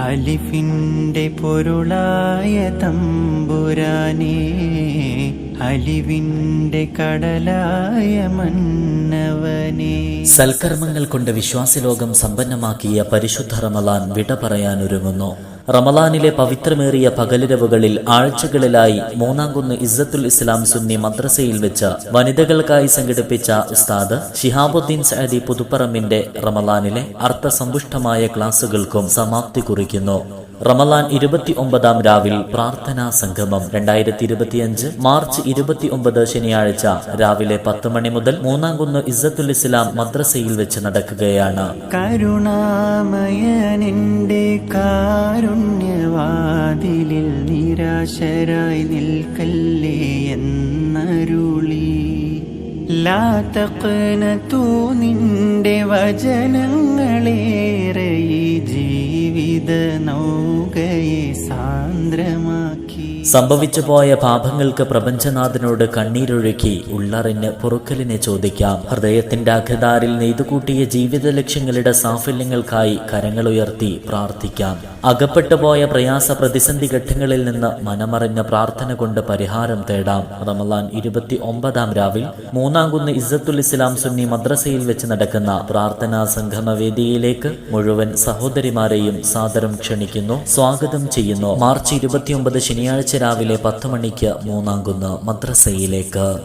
അലിഫിന്റെ പൊരുളായ തമ്പുരാനെ അലിവിന്റെ കടലായ മന്നവനെ. സൽക്കർമ്മങ്ങൾ കൊണ്ട് വിശ്വാസലോകം സമ്പന്നമാക്കിയ പരിശുദ്ധ റമലാൻ വിട പറയാനൊരുങ്ങുന്നു. റമലാനിലെ പവിത്രമേറിയ പകലിരവുകളിൽ ആഴ്ചകളിലായി മൂന്നാംകുന്ന് ഇസ്സത്തുൽ ഇസ്ലാം സുന്നി മദ്രസയിൽ വെച്ച് വനിതകൾക്കായി സംഘടിപ്പിച്ച ഉസ്താദ് ഷിഹാബുദ്ദീൻ സഅദി പുതുപ്പറമ്പിന്റെ റമലാനിലെ അർത്ഥസമ്പുഷ്ടമായ ക്ലാസുകൾക്കും സമാപ്തി കുറിക്കുന്നു. റമലാൻ ഇരുപത്തി ഒമ്പതാം രാവിൽ പ്രാർത്ഥനാ സംഗമം. രണ്ടായിരത്തി ഇരുപത്തിയഞ്ച് മാർച്ച് ഇരുപത്തി ഒമ്പത് ശനിയാഴ്ച രാവിലെ പത്ത് മണി മുതൽ മൂന്നാംകുന്ന് ഇസ്സത്തുൽ ഇസ്ലാം മദ്രസയിൽ വെച്ച് നടക്കുകയാണ്. കരുണാമയനെന്റെ കാരുണ്യവാതിലിൽ നിരാശരായി നിൽക്കല്ലേ എന്നരുളി. ലാതക്കനത്തു നിന്റെ വചനങ്ങളേറെ ജീവിത നൗകയെ സാന്ദ്രമാക്കി. സംഭവിച്ചു പോയ പാപങ്ങൾക്ക് പ്രപഞ്ചനാഥനോട് കണ്ണീരൊഴുക്കി ഉള്ളറിന് പൊറുക്കലിനെ ചോദിക്കാം. ഹൃദയത്തിന്റെ അഖദാരിൽ നെയ്തുകൂട്ടിയ ജീവിത ലക്ഷ്യങ്ങളുടെ സാഫല്യങ്ങൾക്കായി കരങ്ങളുയർത്തി പ്രാർത്ഥിക്കാം. അകപ്പെട്ടു പോയ പ്രയാസ പ്രതിസന്ധി ഘട്ടങ്ങളിൽ നിന്ന് മനമറിഞ്ഞ പ്രാർത്ഥന കൊണ്ട് പരിഹാരം തേടാം. റമലാൻ ഇരുപത്തി ഒമ്പതാം രാവിൽ മൂന്നാം കുന്ന് ഇസ്സത്തുൽ ഇസ്ലാം സുന്നി മദ്രസയിൽ വെച്ച് നടക്കുന്ന പ്രാർത്ഥനാ സംഗമ വേദിയിലേക്ക് മുഴുവൻ സഹോദരിമാരെയും സാദരം ക്ഷണിക്കുന്നു. സ്വാഗതം ചെയ്യുന്നു. മാർച്ച് ഇരുപത്തിയൊമ്പത് ശനിയാഴ്ച രാവിലെ പത്ത് മണിക്ക് മൂന്നാംകുന്ന് മദ്രസയിലേക്ക്.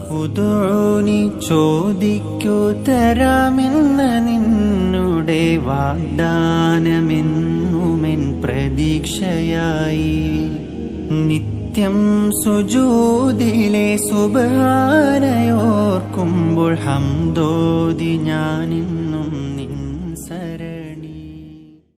ചോദിക്കൂ തരാമെന്ന നിന്നുടെ വാഗ്ദാനമെന്നുമെൻ പ്രതീക്ഷയായി. നിത്യം സുജൂതിലെ സുബാനയോർക്കുമ്പോൾ